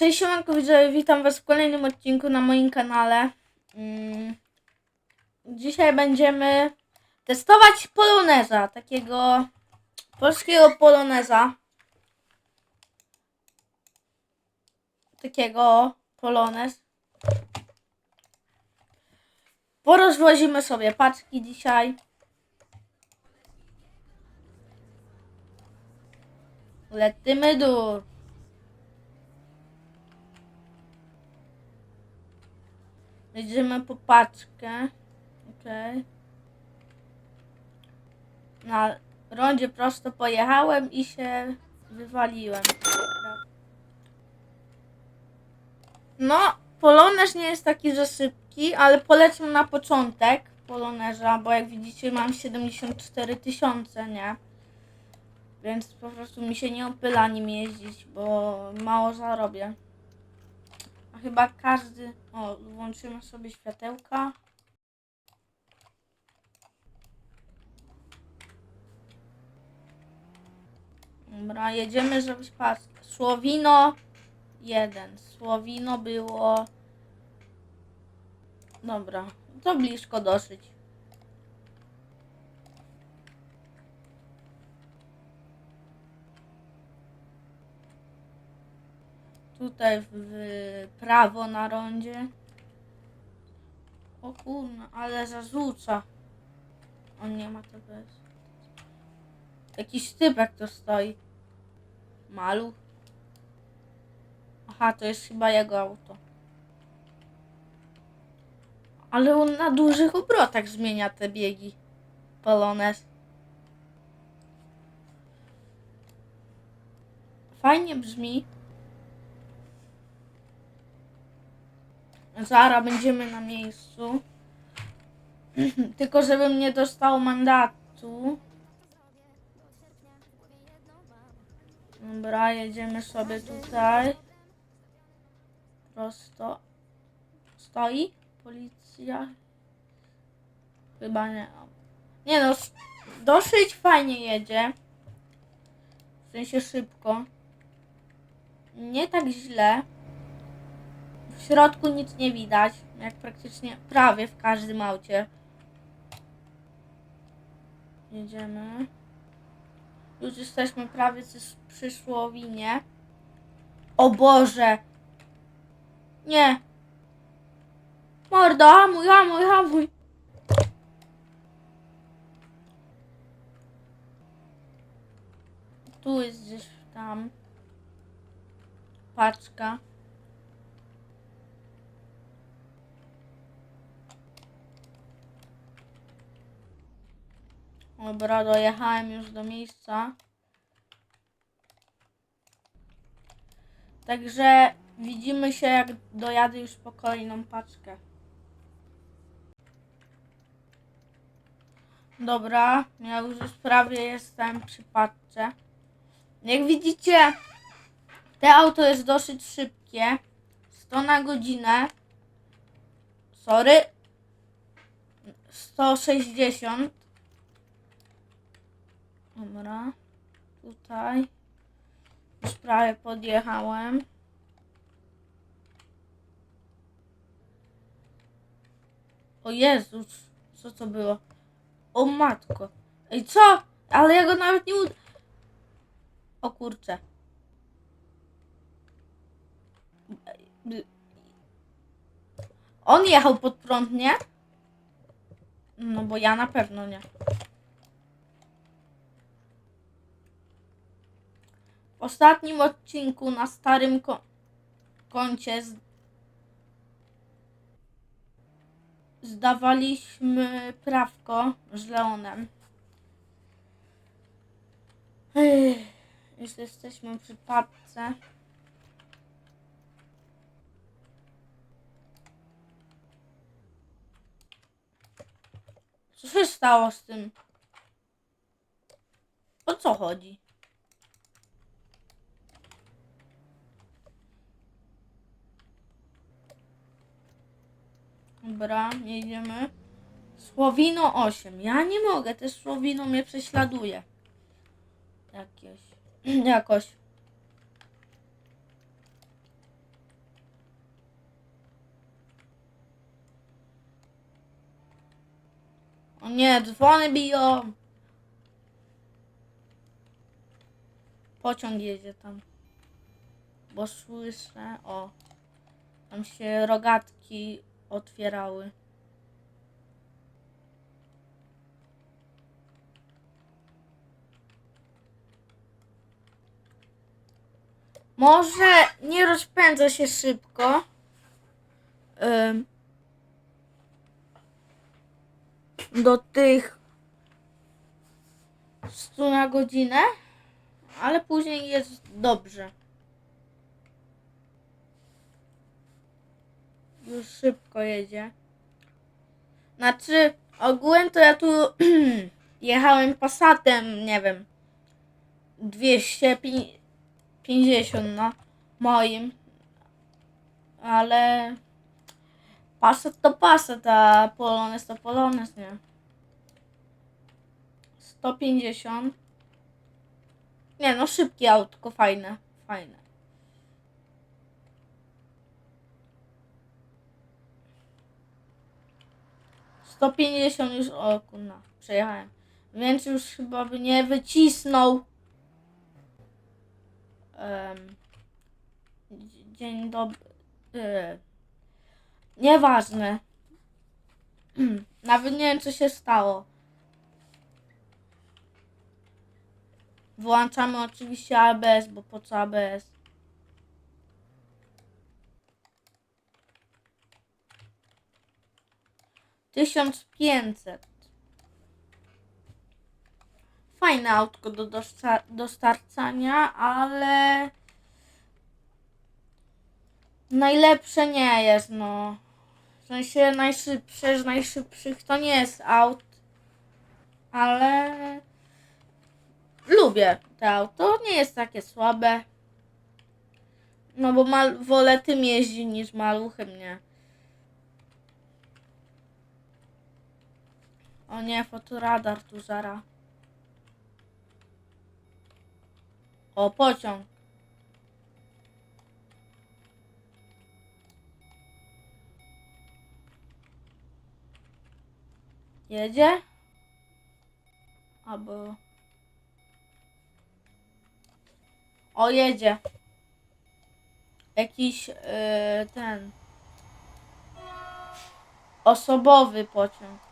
Cześć siemanko widzowie, witam was w kolejnym odcinku na moim kanale. Mm, Dzisiaj będziemy testować poloneza, takiego polskiego poloneza. Takiego polonez. Porozwozimy sobie paczki dzisiaj. Letymy dur. Jedziemy po paczkę. Okej. Na rondzie prosto pojechałem i się wywaliłem. No, polonerz nie jest taki że szybki, ale polecam na początek polonerza, bo jak widzicie mam 74 tysiące, nie? Więc po prostu mi się nie opyla nim jeździć, bo mało zarobię. Chyba każdy. O, włączymy sobie światełka. Dobra, jedziemy zrobić pas. Słowino 1. Słowino było. Dobra, to blisko dosyć. Tutaj w prawo na rondzie. O kurna, ale zarzuca. On nie ma TPS. Jakiś typek to stoi. Maluch. Aha, to jest chyba jego auto. Ale on na dużych obrotach zmienia te biegi. Polones. Fajnie brzmi. Zara będziemy na miejscu. Tylko żebym nie dostał mandatu. Dobra, jedziemy sobie tutaj. Prosto. Stoi? Policja? Chyba nie. Nie no, dosyć fajnie jedzie. W sensie szybko. Nie tak źle. W środku nic nie widać, jak praktycznie prawie w każdym aucie. Jedziemy. Już jesteśmy prawie przy- przy Słowinie. O Boże! Nie! Mordo, hamuj, hamuj, hamuj! Tu jest gdzieś tam paczka. Dobra, dojechałem już do miejsca. Także widzimy się, jak dojadę już po kolejną paczkę. Dobra, ja już prawie jestem przy paczce. Jak widzicie, te auto jest dosyć szybkie. 100 na godzinę. Sorry. 160. Dobra. Tutaj. Już prawie podjechałem. O Jezus, co to było? O matko. Ej, co? Ale ja go nawet nie. O kurczę. On jechał pod prąd, nie? No bo ja na pewno nie. W ostatnim odcinku na starym ko- koncie zdawaliśmy prawko z Leonem. Już jesteśmy przy papce. Co się stało z tym? O co chodzi? Dobra, jedziemy. Słowino 8. Ja nie mogę, też Słowino mnie prześladuje. Jakieś. Jakoś. O nie, dzwony biją. Pociąg jedzie tam. Bo słyszę, o. Tam się rogatki otwierały. Może nie rozpędza się szybko. Do tych 100 na godzinę, ale później jest dobrze. Już szybko jedzie. Znaczy, ogółem to ja tu jechałem Passatem, nie wiem, 250 no, moim. Ale Passat to Passat, a Polones to Polones, nie? 150. Nie no, szybkie autko, fajne, fajne. Sto pięćdziesiąt już, o kurna, przejechałem. Więc już chyba by nie wycisnął. Dzie- dzień dobry. E, nieważne. Nawet nie wiem, co się stało. Włączamy oczywiście ABS, bo po co ABS? Tysiąc pięćset. Fajne autko do dostar- dostarczania, ale najlepsze nie jest, no. W sensie najszybsze z najszybszych to nie jest aut, ale lubię to auto. Nie jest takie słabe. No bo mal- wolę tym jeździć niż maluchem, nie. O nie, fotoradar tu zara. O, pociąg. Jedzie? Albo... O, jedzie. Jakiś yy, ten... Osobowy pociąg.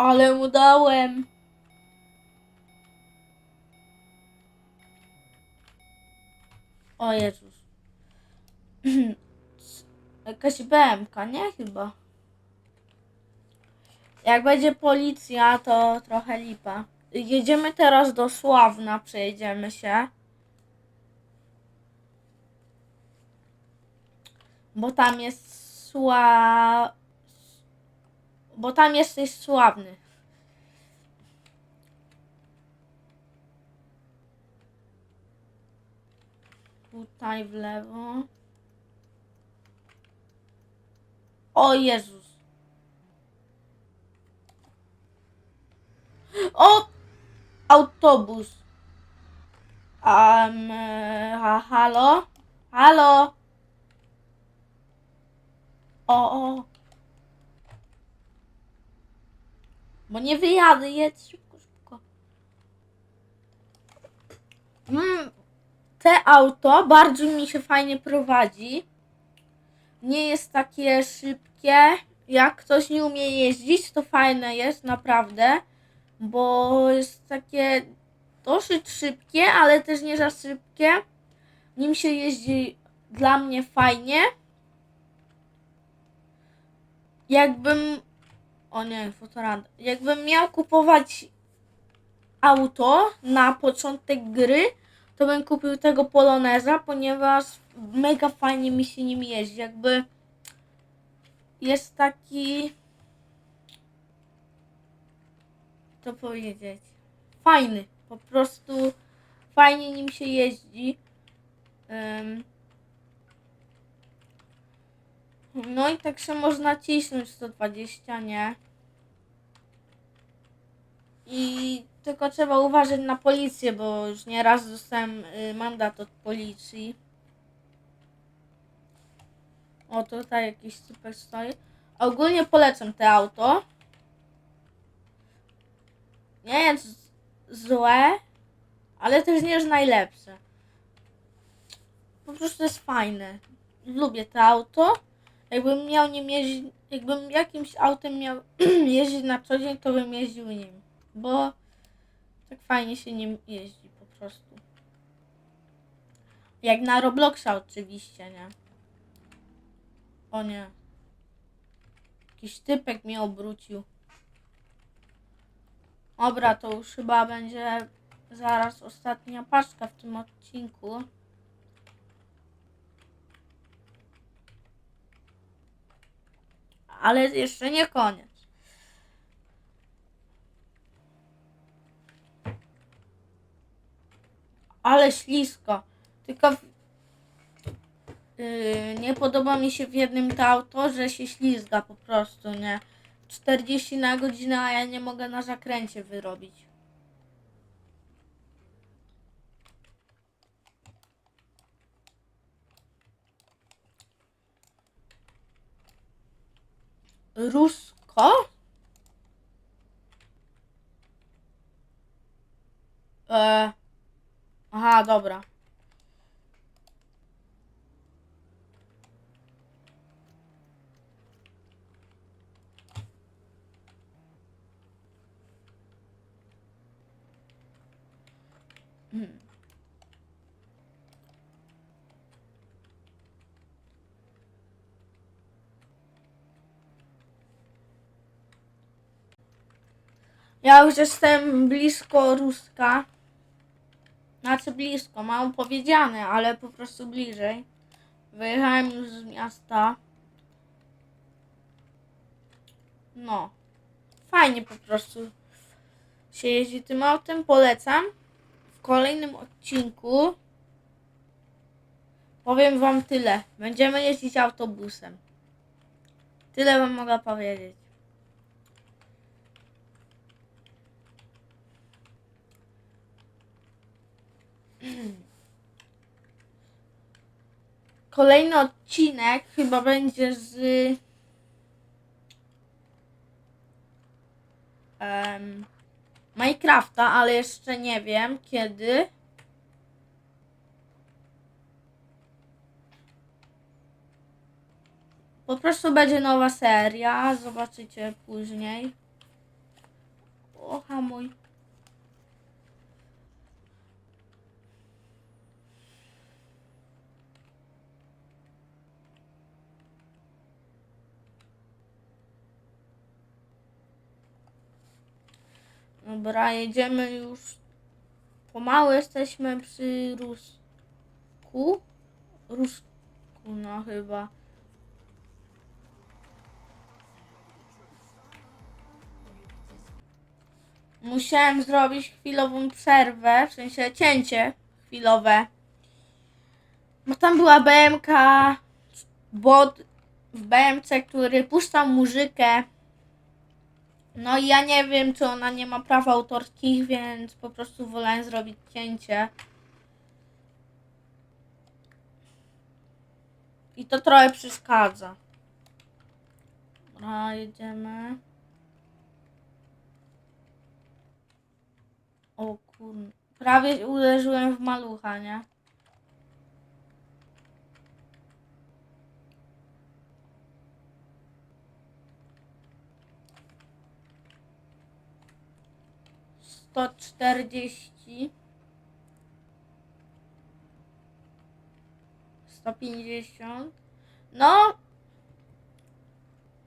Ale mu dałem. O Jezus. Jakaś BMK, nie? Chyba. Jak będzie policja, to trochę lipa. Jedziemy teraz do Sławna, przejedziemy się. Bo tam jest sła... Bo tam jesteś sławny. Tutaj w lewo. O Jezus. O! Autobus. Um, ha, halo? Halo? O, o. Bo nie wyjadę, jedź szybko, szybko. Mm, te auto bardzo mi się fajnie prowadzi. Nie jest takie szybkie. Jak ktoś nie umie jeździć, to fajne jest, naprawdę. Bo jest takie dosyć szybkie, ale też nie za szybkie. Nim się jeździ dla mnie fajnie. Jakbym o nie, fotorand. Jakbym miał kupować auto na początek gry, to bym kupił tego Poloneza, ponieważ mega fajnie mi się nim jeździ. Jakby jest taki. To powiedzieć. Fajny. Po prostu fajnie nim się jeździ. Ym. No i tak się można cisnąć 120, nie? I tylko trzeba uważać na policję, bo już nieraz dostałem y, mandat od policji. O, tutaj jakiś super stoi. Ogólnie polecam te auto. Nie jest złe, ale też nie jest najlepsze. Po prostu jest fajne. Lubię to auto. Jakbym miał nim jeździć, jakbym jakimś autem miał jeździć na co dzień, to bym jeździł nim. Bo tak fajnie się nim jeździ po prostu. Jak na Robloxa oczywiście, nie? O nie. Jakiś typek mnie obrócił. Dobra, to już chyba będzie zaraz ostatnia paczka w tym odcinku. Ale jeszcze nie koniec. Ale ślisko. Tylko yy, nie podoba mi się w jednym to auto, że się ślizga po prostu, nie? 40 na godzinę, a ja nie mogę na zakręcie wyrobić. Rusko? E... Aha, dobra. Hmm. Ja już jestem blisko Ruska. Znaczy blisko, mam powiedziane, ale po prostu bliżej. Wyjechałem już z miasta. No. Fajnie po prostu się jeździ tym autem, polecam. W kolejnym odcinku powiem wam tyle. Będziemy jeździć autobusem. Tyle wam mogę powiedzieć. Kolejny odcinek chyba będzie z em, Minecrafta, ale jeszcze nie wiem kiedy. Po prostu będzie nowa seria, zobaczycie później. O, hamuj. Dobra, jedziemy już. Pomału jesteśmy przy Rusku. Rusku, no chyba. Musiałem zrobić chwilową przerwę, w sensie cięcie chwilowe. Bo tam była BMK, bot w BMC, który puszczał muzykę. No i ja nie wiem, czy ona nie ma praw autorskich, więc po prostu wolałem zrobić cięcie. I to trochę przeszkadza. Dobra, jedziemy. O kur... Prawie uderzyłem w malucha, nie? Sto czterdzieści. Sto pięćdziesiąt. No.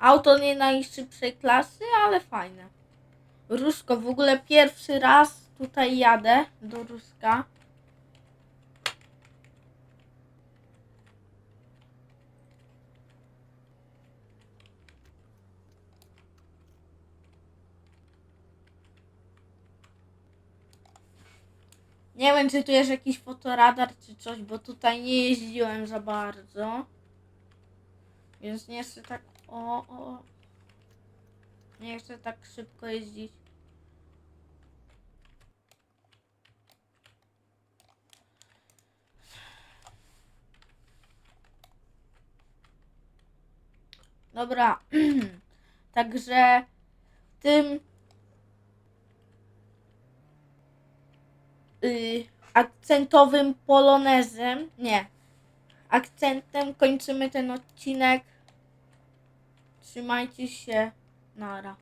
Auto nie najszybszej klasy, ale fajne. Rusko, w ogóle pierwszy raz tutaj jadę do Ruska. Nie wiem, czy tu jest jakiś fotoradar czy coś, bo tutaj nie jeździłem za bardzo. Więc nie chcę tak. O, o. Nie chcę tak szybko jeździć. Dobra. Także tym y, akcentowym polonezem, nie, akcentem kończymy ten odcinek. Trzymajcie się. Nara.